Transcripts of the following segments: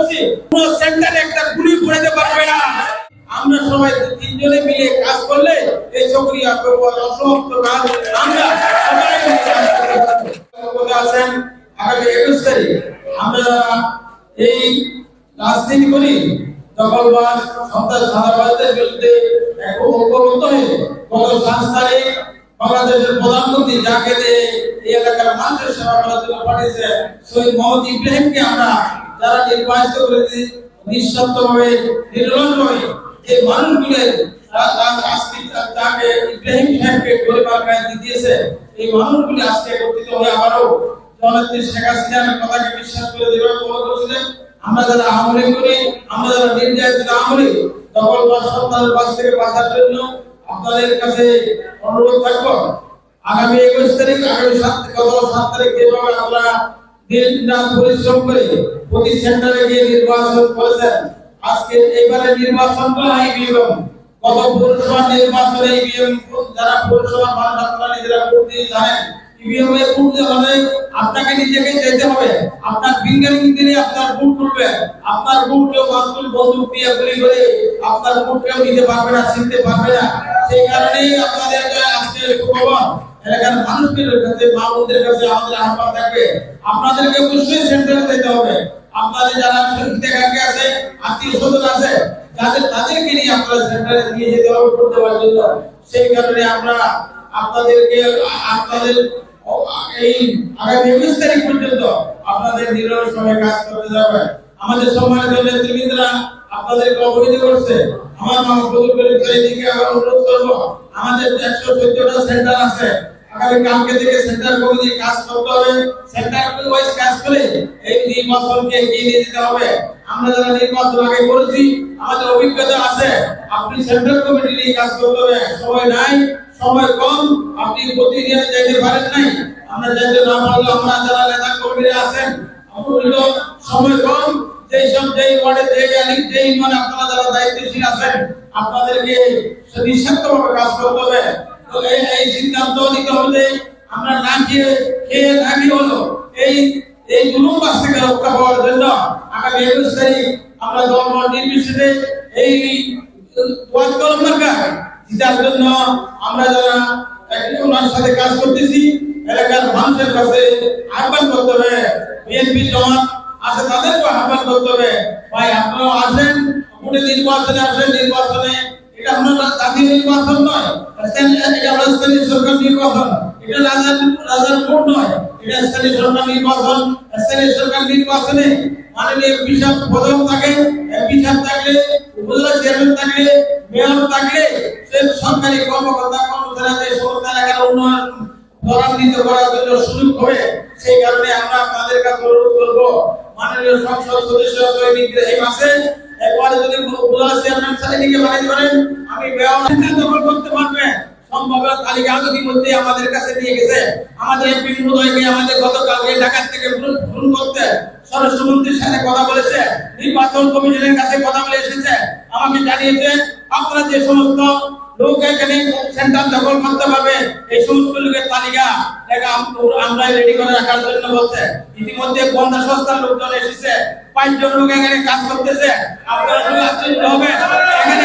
বলছি, কোন সেন্টারে একটা গুলি পড়াতে পারবে না। আমরা সবাই তিনজনে মিলে কাজ করলে এই চাকরি অসমাপ্ত কাজ আমরা আছেন। আগামী একুশ তারিখ আমরা এই রাজনীতি করি প্রধানমন্ত্রী যাকে এই এলাকার মানুষের সেবা করার জন্য পাঠিয়েছে, শহীদ মোহাম্মদ ইব্রাহিমকে আমরা যারা নির্বাচিত করেছি নিঃস্বার্থভাবে নির্লজ্জভাবে যে মানুষগুলোর আজকে তাকে এই আজকে হয়ে বিশ্বাস করে আমরা যারা আমলে আমরা যারা আমলে থেকে আপনাদের কাছে অনুরোধ থাকব। আগামী একুশ তারিখ, আগামী সাত সাত তারিখ যেভাবে আপনারা দিন পরিশ্রম করে প্রতি সেন্টারে গিয়ে নির্বাচন করেছেন। আজকে এবারে নির্বাচনটা ইভিএম গত পৌরসভা নির্বাচনে ইভিএম যারা পৌরসভা মানুষ নিজেরা দিয়ে জানেন। ইভিএম এ দিতে হলে আপনাকে নিজেকে যেতে হবে। আপনার ফিঙ্গারিং আপনার ভোট তুলবে। আপনার ভোট কেউ মাসুল বন্দুক দিয়ে গুলি করে আপনার ভোট কেউ নিতে পারবে না চিনতে পারবে না। সেই কারণেই আপনাদের আজকে খবর এলাকার মানুষদের কাছে, মা বোনদের কাছে আমাদের আহ্বান থাকবে। আপনাদেরকে অবশ্যই সেন্টারে যেতে হবে। আপনাদের যারা হিতাকাঙ্ক্ষী আছে আত্মীয় স্বজন আছে যাদের তাদেরকে নিয়ে আপনারা সেন্টারে নিয়ে যেতে হবে ভোট দেওয়ার জন্য। সেই কারণে আমরা আপনাদেরকে, আপনাদের এই আগামী একুশ তারিখ পর্যন্ত আপনাদের নিরলস সময় কাজ করতে যাবে আমাদের সম্মানিত নেতৃবৃন্দরা আপনাদেরকে অবহিত করছে। আমার মা ফজল করিম আবার অনুরোধ করব। আমাদের একশো চোদ্দটা সেন্টার আছে। আগামী কালকে থেকে সেন্টার কমিটি কাজ করতে হবে। সেন্টার ওয়াইজ কাজ করে এই নির্বাচনকে এগিয়ে নিয়ে যেতে হবে। আমরা যারা নির্বাচন আগে করেছি, আমাদের অভিজ্ঞতা আছে। আপনি সেন্টার কমিটি নিয়ে কাজ করতে হবে। সময় নাই, সময় কম। আপনি প্রতিদিন যেতে পারেন নাই। আমরা যেতে না পারলে আমরা যারা নেতা কর্মীরা আছেন সময় কম। যেই সব আপনারা যারা দায়িত্বশীল আছেন, আপনাদেরকে নিঃস্বার্থভাবে কাজ করতে হবে তো এই সিদ্ধান্ত নিতে হলে আমরা না খেয়ে খেয়ে না হলো। এই এই রক্ষা পাওয়ার জন্য আমরা ধর্ম নির্বিশেষে এই ওয়াজ কলম জন্য আমরা যারা সাথে কাজ করতেছি, এলাকার মানুষের কাছে আহ্বান করতে হবে। বিএনপি জমাত আছে তাদেরকে আহ্বান করতে হবে। ভাই, আপনারাও আসেন ভোটে নির্বাচনে আসেন নির্বাচনে। এটা আমরা জাতীয় নির্বাচন নয়। এটা আমরা স্থানীয় সরকার নির্বাচন। এটা রাজার রাজার ভোট নয়। এটা স্থানীয় সরকার নির্বাচন। স্থানীয় সরকার নির্বাচনে মাননীয় সাহেব প্রধান থাকে। সাহেব থাকলে, উপজেলা চেয়ারম্যান থাকলে মেয়র থাকলে, সে সরকারি কর্মকর্তা, কর্মচারীদের সমস্ত এলাকার উন্নয়ন ত্বরান্বিত করার জন্য সুযোগ হবে। সেই কারণে আমরা আপনাদের কাছে অনুরোধ করব মাননীয় সংসদ সদস্য আমাদের কাছে নিয়ে গেছে। আমাদের এমপি মহোদয়কে গতকালকে ঢাকা থেকে ফোন করতে স্বরাষ্ট্রমন্ত্রীর সাথে কথা বলেছে। নির্বাচন কমিশনের কাছে কথা বলে এসেছে। আমাকে জানিয়েছে, আপনারা যে সমস্ত লোক এখানে সেন্টার দখল করতে পারবে? এই সমস্ত লোকের তালিকা আমরা রেডি করে রাখার জন্য বলছে। ইতিমধ্যে পঞ্চাশ সংস্থার লোকজন এসেছে। পাঁচজন লোক এখানে কাজ করতেছে। আপনারা আশ্চর্য হবে এখানে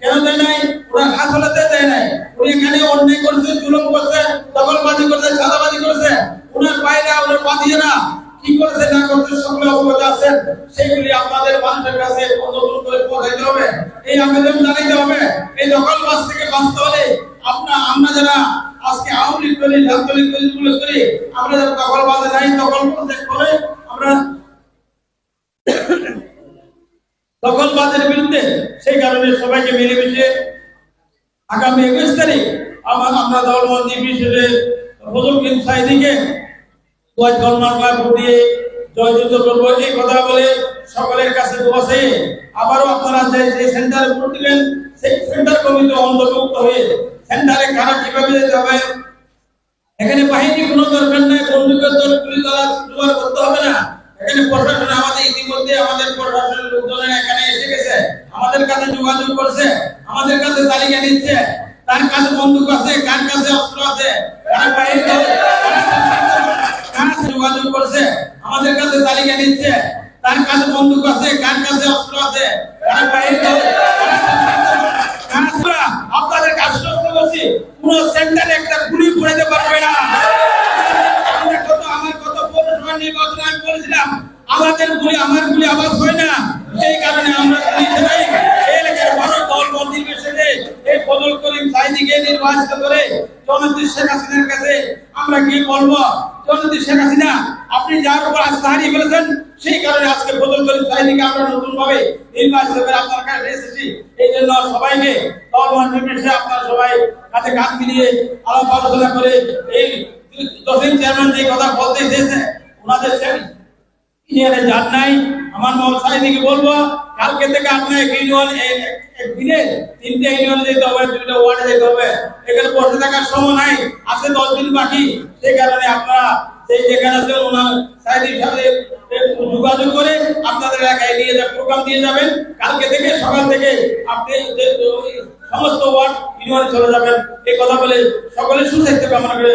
কেন দেয় নাই ওরা আসলেতে দেয় নাই। উনি এখানে অন্যায় করছে, জুলুম করছে, দখলবাজি করছে চাঁদাবাজি করছে। ওনার বাইরে ওনার বাদিয়েরা কি করছে, না করছে, সকলে অবগত আছেন। সেগুলি আপনাদের মানুষের কাছে নতুন করে পৌঁছাইতে হবে। এই আবেদন জানাইতে হবে। এই দখলবাজ থেকে বাঁচতে হলে আপনার আমরা যারা আজকে আওয়ামী লীগ করি ছাত্রলীগ করি যুবলীগ আমরা যারা দখলবাজে নাই, দখল করতে করে আমরা দখলবাজের বিরুদ্ধে সেই কারণে সবাইকে মিলেমিশে আগামী একুশ তারিখ আমার আমরা দলবন্দি বিশেষে ফজল বিন সাইদিকে দিয়ে সকলের কাছে আবারও আপনারা যে সেন্টারে সেই সেন্টার অন্তর্ভুক্ত হয়ে সেন্টারে এখানে বাহিনী দরকার করতে হবে না। এখানে আমাদের ইতিমধ্যে আমাদের প্রশাসনের লোকজনের গেছে, আমাদের কাছে যোগাযোগ করছে, আমাদের কাছে তালিকা নিচ্ছে, তার কাছে বন্দুক আছে, কার কাছে অস্ত্র আছে যোগাযোগ করছে, আমাদের কাছে তালিকা নিচ্ছে, তার কাছে বন্দুক আছে, কার কাছে অস্ত্র আছে, কার দল আপনাদের করছি, কোন সেন্টারে একটা গুলি পড়াতে পারবে না। আমার কত পৌরসভা নির্বাচনে আমি বলেছিলাম, আমাদের গুলি আমার গুলি আওয়াজ হয় না। সেই কারণে আমরা চালাই এই এলাকার বড় দল বল নির্বিশেষে এই বদল করিম সাইদিকে নির্বাচিত করে জননেত্রী শেখ হাসিনার কাছে আমরা কি বলব? জননেত্রী শেখ হাসিনা, আপনি যার উপর আস্থা হারিয়ে ফেলেছেন, সেই কারণে আজকে বদল করিম সাইদিকে আমরা নতুন ভাবে নির্বাচিত করে আপনার কাছে এসেছি। এই জন্য সবাইকে দলমান নির্বিশেষে আপনারা সবাই কাছে কাজ মিলিয়ে আলাপ আলোচনা করে এই দশম চেয়ারম্যান যে কথা বলতে এসেছে ওনাদের ইউনিয়নে যান নাই। আমার সাহেবকে বলব, কালকে থেকে আপনার ইউনিয়ন একদিনে তিনটে ইউনিয়নে যেতে হবে দুইটা ওয়ার্ডে যেতে হবে। এখানে বসে থাকার সময় নাই, আছে দশ দিন বাকি। সেই কারণে আপনারা সেই যেখানে আছেন, ওনার সাহেবের সাথে যোগাযোগ করে আপনাদের এলাকায় নিয়ে যা প্রোগ্রাম দিয়ে যাবেন। কালকে থেকে, সকাল থেকে আপনি সমস্ত ওয়ার্ড ইউনিয়নে চলে যাবেন। এই কথা বলে সকলে সুস্বাস্থ্য কামনা করে